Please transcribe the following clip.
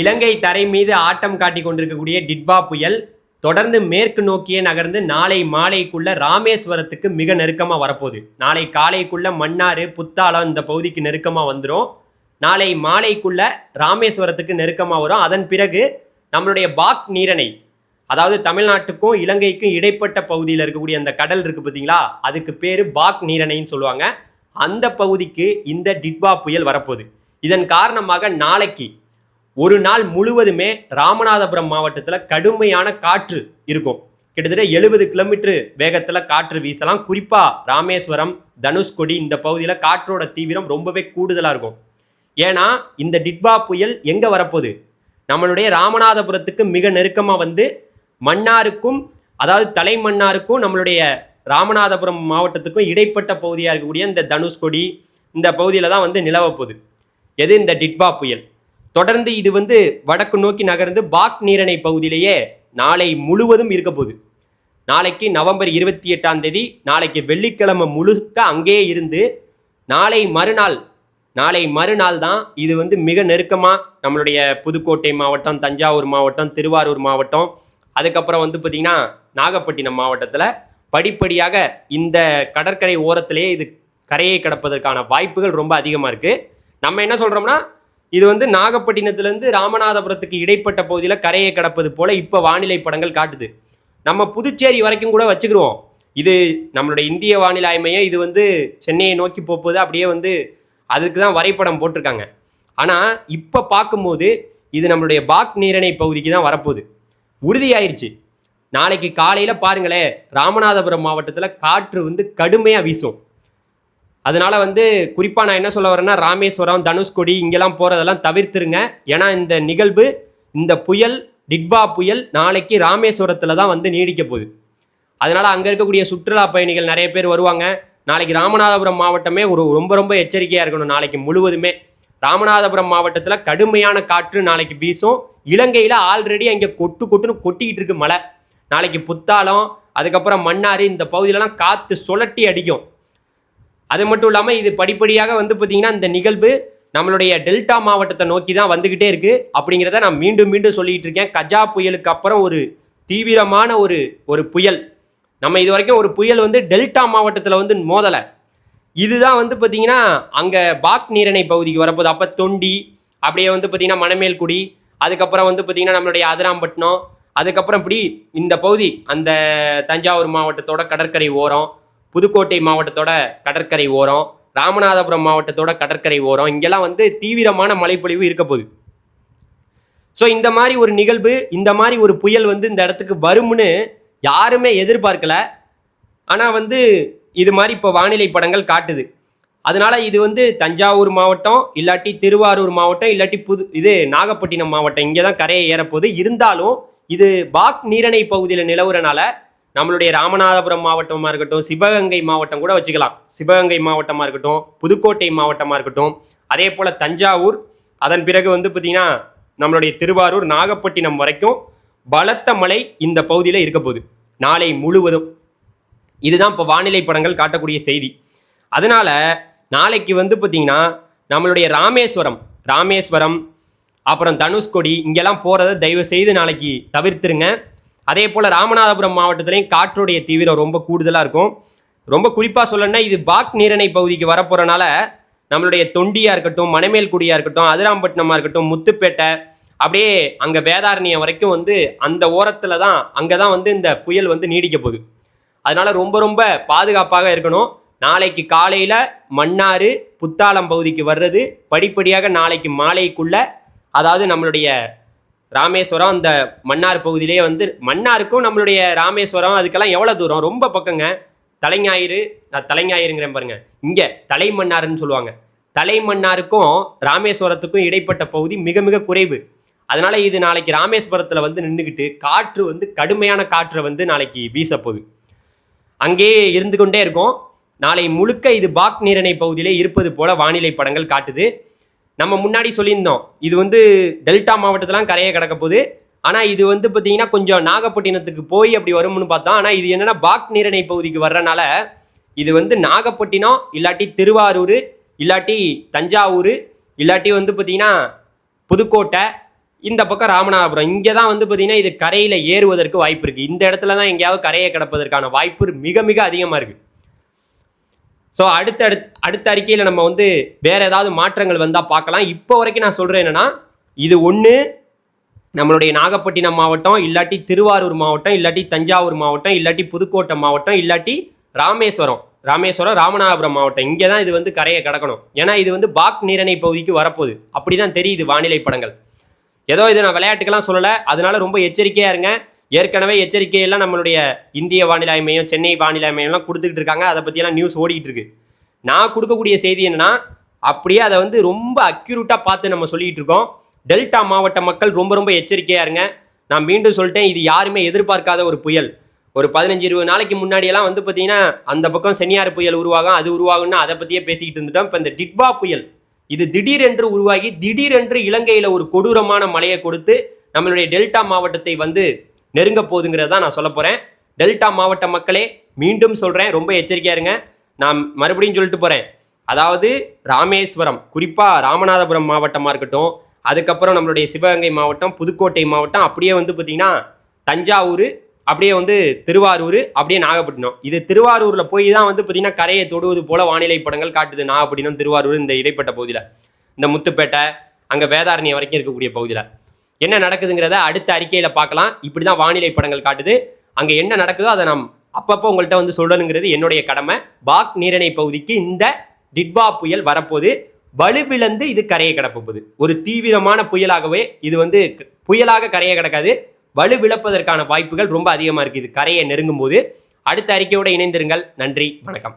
இலங்கை தரை மீது ஆட்டம் காட்டி கொண்டிருக்கக்கூடிய டிட்பா புயல் தொடர்ந்து மேற்கு நோக்கியே நகர்ந்து நாளை மாலைக்குள்ள ராமேஸ்வரத்துக்கு மிக நெருக்கமாக வரப்போகுது. நாளை காலைக்குள்ள மன்னார் புத்தாலம் இந்த பகுதிக்கு நெருக்கமாக வந்துடும் நாளை மாலைக்குள்ள ராமேஸ்வரத்துக்கு நெருக்கமாக வரும். அதன் பிறகு நம்மளுடைய பாக் நீரணை அதாவது தமிழ்நாட்டுக்கும் இலங்கைக்கும் இடைப்பட்ட பகுதியில் இருக்கக்கூடிய அந்த கடல் இருக்குது பார்த்தீங்களா? அதுக்கு பேர் பாக் நீரணைன்னு சொல்லுவாங்க. அந்த பகுதிக்கு இந்த டிட்வா புயல் வரப்போகுது. இதன் காரணமாக நாளைக்கு ஒரு நாள் முழுவதுமே ராமநாதபுரம் மாவட்டத்தில் கடுமையான காற்று இருக்கும். கிட்டத்தட்ட எழுபது கிலோமீட்டர் வேகத்தில் காற்று வீசலாம். குறிப்பாக ராமேஸ்வரம் தனுஷ்கொடி இந்த பகுதியில் காற்றோட தீவிரம் ரொம்பவே கூடுதலாக இருக்கும். ஏன்னா இந்த டிட்பா புயல் எங்கே வரப்போகுது? நம்மளுடைய ராமநாதபுரத்துக்கு மிக நெருக்கமாக வந்து மன்னாருக்கும் அதாவது தலைமன்னாருக்கும் நம்மளுடைய ராமநாதபுரம் மாவட்டத்துக்கும் இடைப்பட்ட பகுதியாக இருக்கக்கூடிய இந்த தனுஷ்கொடி இந்த பகுதியில் தான் வந்து நிலவப்போகுது எது இந்த டிட்பா புயல்? தொடர்ந்து இது வந்து வடக்கு நோக்கி நகர்ந்து பாக் நீரணை பகுதியிலேயே நாளை முழுவதும் இருக்க போகுது. நாளைக்கு நவம்பர் இருபத்தி எட்டாம் தேதி நாளைக்கு வெள்ளிக்கிழமை முழுக்க அங்கேயே இருந்து நாளை மறுநாள் நாளை மறுநாள் தான் இது வந்து மிக நெருக்கமாக நம்மளுடைய புதுக்கோட்டை மாவட்டம் தஞ்சாவூர் மாவட்டம் திருவாரூர் மாவட்டம் அதுக்கப்புறம் வந்து பார்த்திங்கன்னா நாகப்பட்டினம் மாவட்டத்தில் படிப்படியாக இந்த கடற்கரை ஓரத்திலேயே இது கரையை கடப்பதற்கான வாய்ப்புகள் ரொம்ப அதிகமாக இருக்குது நம்ம என்ன சொல்கிறோம்னா இது வந்து நாகப்பட்டினத்துலேருந்து ராமநாதபுரத்துக்கு இடைப்பட்ட பகுதியில் கரையை கடப்பது போல் இப்போ வானிலை படங்கள் காட்டுது. நம்ம புதுச்சேரி வரைக்கும் கூட வச்சுக்கிருவோம். இது நம்மளுடைய இந்திய வானிலை ஆய்மையை இது வந்து சென்னையை நோக்கி போகுது அப்படியே வந்து அதுக்கு தான் வரைபடம் போட்டிருக்காங்க. ஆனால் இப்போ பார்க்கும்போது இது நம்மளுடைய பாக் நீரணை பகுதிக்கு தான் வரப்போகுது. உறுதியாயிருச்சு. நாளைக்கு காலையில் பாருங்களேன் ராமநாதபுரம் மாவட்டத்தில் காற்று வந்து கடுமையாக வீசும். அதனால வந்து குறிப்பாக நான் என்ன சொல்ல வரேன்னா ராமேஸ்வரம் தனுஷ்கொடி இங்கெல்லாம் போகிறதெல்லாம் தவிர்த்துருங்க. ஏன்னா இந்த நிகழ்வு இந்த புயல் டிட்பா புயல் நாளைக்கு ராமேஸ்வரத்தில் தான் வந்து நீடிக்க போகுது. அதனால் அங்கே இருக்கக்கூடிய சுற்றுலா பயணிகள் நிறைய பேர் வருவாங்க. நாளைக்கு ராமநாதபுரம் மாவட்டமே ஒரு ரொம்ப ரொம்ப எச்சரிக்கையாக இருக்கணும் நாளைக்கு முழுவதுமே. ராமநாதபுரம் மாவட்டத்தில் கடுமையான காற்று நாளைக்கு வீசும். இலங்கையில் ஆல்ரெடி அங்கே கொட்டு கொட்டுன்னு கொட்டிக்கிட்டு இருக்கு மழை. நாளைக்கு புத்தாலம் அதுக்கப்புறம் மன்னாறு இந்த பகுதியிலலாம் காற்று சுழட்டி அடிக்கும். அது மட்டும் இல்லாமல் இது படிப்படியாக வந்து பார்த்திங்கன்னா இந்த நிகழ்வு நம்மளுடைய டெல்டா மாவட்டத்தை நோக்கி தான் வந்துக்கிட்டே இருக்குது அப்படிங்கிறத நான் மீண்டும் மீண்டும் சொல்லிகிட்டு இருக்கேன். கஜா புயலுக்கு அப்புறம் ஒரு தீவிரமான ஒரு ஒரு புயல். நம்ம இது வரைக்கும் ஒரு புயல் வந்து டெல்டா மாவட்டத்தில் வந்து மோதலை. இதுதான் வந்து பார்த்திங்கன்னா அங்கே பாக் நீரணை பகுதிக்கு வரப்போகுது. அப்போ தொண்டி அப்படியே வந்து பார்த்திங்கன்னா மணமேல்குடி அதுக்கப்புறம் வந்து பார்த்திங்கன்னா நம்மளுடைய அதிராம்பட்டினம் அதுக்கப்புறம் இப்படி இந்த பகுதி அந்த தஞ்சாவூர் மாவட்டத்தோட கடற்கரை ஓரம் புதுக்கோட்டை மாவட்டத்தோட கடற்கரை ஓரம் ராமநாதபுரம் மாவட்டத்தோட கடற்கரை ஓரம் இங்கெல்லாம் வந்து தீவிரமான மழைப்பொழிவு இருக்க போகுது. ஸோ இந்த மாதிரி ஒரு நிகழ்வு இந்த மாதிரி ஒரு புயல் வந்து இந்த இடத்துக்கு வரும்னு யாருமே எதிர்பார்க்கல. ஆனால் வந்து இது மாதிரி இப்போ வானிலை படங்கள் காட்டுது. அதனால இது வந்து தஞ்சாவூர் மாவட்டம் இல்லாட்டி திருவாரூர் மாவட்டம் இல்லாட்டி புது இது நாகப்பட்டினம் மாவட்டம் இங்கே தான் கரையை ஏறப்போகுது. இருந்தாலும் இது பாக் நீரணை பகுதியில் நிலவுறனால நம்மளுடைய ராமநாதபுரம் மாவட்டமாக இருக்கட்டும் சிவகங்கை மாவட்டம் கூட வச்சுக்கலாம். சிவகங்கை மாவட்டமாக இருக்கட்டும் புதுக்கோட்டை மாவட்டமாக இருக்கட்டும் அதே போல் தஞ்சாவூர் அதன் பிறகு வந்து பார்த்திங்கன்னா நம்மளுடைய திருவாரூர் நாகப்பட்டினம் வரைக்கும் பலத்த மழை இந்த பகுதியில் இருக்க போகுது. நாளை முழுவதும். இதுதான் இப்போ வானிலை படங்கள் காட்டக்கூடிய செய்தி. அதனால் நாளைக்கு வந்து பார்த்திங்கன்னா நம்மளுடைய ராமேஸ்வரம் ராமேஸ்வரம் அப்புறம் தனுஷ்கொடி இங்கெல்லாம் போகிறத தயவு செய்து நாளைக்கு தவிர்த்துருங்க. அதே போல் ராமநாதபுரம் மாவட்டத்துலேயும் காற்றுடைய தீவிரம் ரொம்ப கூடுதலாக இருக்கும். ரொம்ப குறிப்பாக சொல்லணும்னா இது பாக் நீரணை பகுதிக்கு வரப்போகிறனால நம்மளுடைய தொண்டியாக இருக்கட்டும் மணமேல்குடியாக இருக்கட்டும் அதிராம்பட்டினமாக இருக்கட்டும் முத்துப்பேட்டை அப்படியே அங்கே வேதாரண்யம் வரைக்கும் வந்து அந்த ஓரத்தில் தான் அங்கே தான் வந்து இந்த புயல் வந்து நீடிக்க போகுது. அதனால் ரொம்ப ரொம்ப பாதுகாப்பாக இருக்கணும். நாளைக்கு காலையில் மன்னார் புத்தாளம் பகுதிக்கு வர்றது படிப்படியாக நாளைக்கு மாலைக்குள்ள அதாவது நம்மளுடைய ராமேஸ்வரம் அந்த மன்னார் பகுதியிலே வந்து மன்னாருக்கும் நம்மளுடைய ராமேஸ்வரம் அதுக்கெல்லாம் எவ்வளோ தூரம்? ரொம்ப பக்கங்க. தலைஞாயிறு நான் தலைஞாயிறுங்கிறேன் பாருங்க. இங்கே தலைமன்னாருன்னு சொல்லுவாங்க. தலைமன்னாருக்கும் ராமேஸ்வரத்துக்கும் இடைப்பட்ட பகுதி மிக மிக குறைவு. அதனால இது நாளைக்கு ராமேஸ்வரத்தில் வந்து நின்றுக்கிட்டு காற்று வந்து கடுமையான காற்றை வந்து நாளைக்கு வீசப்போகுது. அங்கேயே இருந்து கொண்டே இருக்கும். நாளை முழுக்க இது பாக் நீரணை பகுதியிலே இருப்பது போல வானிலை படங்கள் காட்டுது. நம்ம முன்னாடி சொல்லியிருந்தோம். இது வந்து டெல்டா மாவட்டத்திலாம் கரையை கிடக்க போகுது. ஆனால் இது வந்து பார்த்தீங்கன்னா கொஞ்சம் நாகப்பட்டினத்துக்கு போய் அப்படி வரும்னு பார்த்தோம். ஆனால் இது என்னென்னா பாக் நீரணை பகுதிக்கு வர்றனால இது வந்து நாகப்பட்டினம் இல்லாட்டி திருவாரூர் இல்லாட்டி தஞ்சாவூர் இல்லாட்டி வந்து பார்த்தீங்கன்னா புதுக்கோட்டை இந்த பக்கம் ராமநாதபுரம். இங்கே தான் வந்து பார்த்தீங்கன்னா இது கரையில் ஏறுவதற்கு வாய்ப்பு இருக்குது இந்த இடத்துல தான் எங்கேயாவது கரையை கிடப்பதற்கான வாய்ப்பு மிக மிக அதிகமாக இருக்குது ஸோ அடுத்த அடுத்த அடுத்த அறிக்கையில் நம்ம வந்து வேற ஏதாவது மாற்றங்கள் வந்தால் பார்க்கலாம். இப்போ வரைக்கும் நான் சொல்கிறேன் என்னென்னா இது ஒன்று நம்மளுடைய நாகப்பட்டினம் மாவட்டம் இல்லாட்டி திருவாரூர் மாவட்டம் இல்லாட்டி தஞ்சாவூர் மாவட்டம் இல்லாட்டி புதுக்கோட்டை மாவட்டம் இல்லாட்டி ராமேஸ்வரம் ராமேஸ்வரம் ராமநாதபுரம் மாவட்டம். இங்கே தான் இது வந்து கரையை கடக்கணும். ஏன்னா இது வந்து பாக் நீரணை பகுதிக்கு வரப்போகுது. அப்படி தான் தெரியுது வானிலை படங்கள். ஏதோ இது நான் விளையாட்டுக்கெல்லாம் சொல்லலை. அதனால ரொம்ப எச்சரிக்கையாக இருங்க. ஏற்கனவே எச்சரிக்கையெல்லாம் நம்மளுடைய இந்திய வானிலை மையம் சென்னை வானிலை மையம்லாம் கொடுத்துக்கிட்டு இருக்காங்க. அதை பற்றியெல்லாம் நியூஸ் ஓடிக்கிட்டு இருக்கு. நான் கொடுக்கக்கூடிய செய்தி என்னென்னா அப்படியே அதை வந்து ரொம்ப அக்யூரேட்டாக பார்த்து நம்ம சொல்லிக்கிட்டு இருக்கோம். டெல்டா மாவட்ட மக்கள் ரொம்ப ரொம்ப எச்சரிக்கையாக இருங்க. நான் மீண்டும் சொல்லிட்டேன் இது யாருமே எதிர்பார்க்காத ஒரு புயல். ஒரு பதினஞ்சு இருபது நாளைக்கு முன்னாடியெல்லாம் வந்து பார்த்தீங்கன்னா அந்த பக்கம் சென்னியார் புயல் உருவாகும் அது உருவாகும்னு அதை பற்றியே பேசிக்கிட்டு இருந்துட்டோம். இப்போ இந்த டிட்வா புயல் இது திடீரென்று உருவாகி திடீரென்று இலங்கையில் ஒரு கொடூரமான மழையை கொடுத்து நம்மளுடைய டெல்டா மாவட்டத்தை வந்து நெருங்க போகுதுங்கிறத நான் சொல்ல போகிறேன் டெல்டா மாவட்ட மக்களே மீண்டும் சொல்கிறேன் ரொம்ப எச்சரிக்கையாக இருங்க. நான் மறுபடியும் சொல்லிட்டு போகிறேன் அதாவது ராமேஸ்வரம் குறிப்பாக ராமநாதபுரம் மாவட்டமாக இருக்கட்டும் அதுக்கப்புறம் நம்மளுடைய சிவகங்கை மாவட்டம் புதுக்கோட்டை மாவட்டம் அப்படியே வந்து பார்த்திங்கன்னா தஞ்சாவூர் அப்படியே வந்து திருவாரூர் அப்படியே நாகப்பட்டினம். இது திருவாரூரில் போய் தான் வந்து பார்த்திங்கன்னா கரையை தொடுவது போல வானிலை படங்கள் காட்டுது. நாகப்பட்டினம் திருவாரூர் இந்த இடைப்பட்ட பகுதியில். இந்த முத்துப்பேட்டை அங்கே வேதாரண்யம் வரைக்கும் இருக்கக்கூடிய பகுதியில். என்ன நடக்குதுங்கிறத அடுத்த அறிக்கையில் பார்க்கலாம். இப்படி தான் வானிலை படங்கள் காட்டுது. அங்கே என்ன நடக்குதோ அதை நாம் அப்பப்போ உங்கள்கிட்ட வந்து சொல்லணுங்கிறது என்னுடைய கடமை. பாக் நீரணை பகுதிக்கு இந்த டிட்வா புயல் வரப்போது வலுவிழந்து இது கரையை கிடப்போகுது ஒரு தீவிரமான புயலாகவே இது வந்து புயலாக கரையை கிடக்காது. வலுவிழப்பதற்கான வாய்ப்புகள் ரொம்ப அதிகமாக இருக்குது இது கரையை நெருங்கும் போது அடுத்த அறிக்கையோடு இணைந்திருங்கள். நன்றி. வணக்கம்.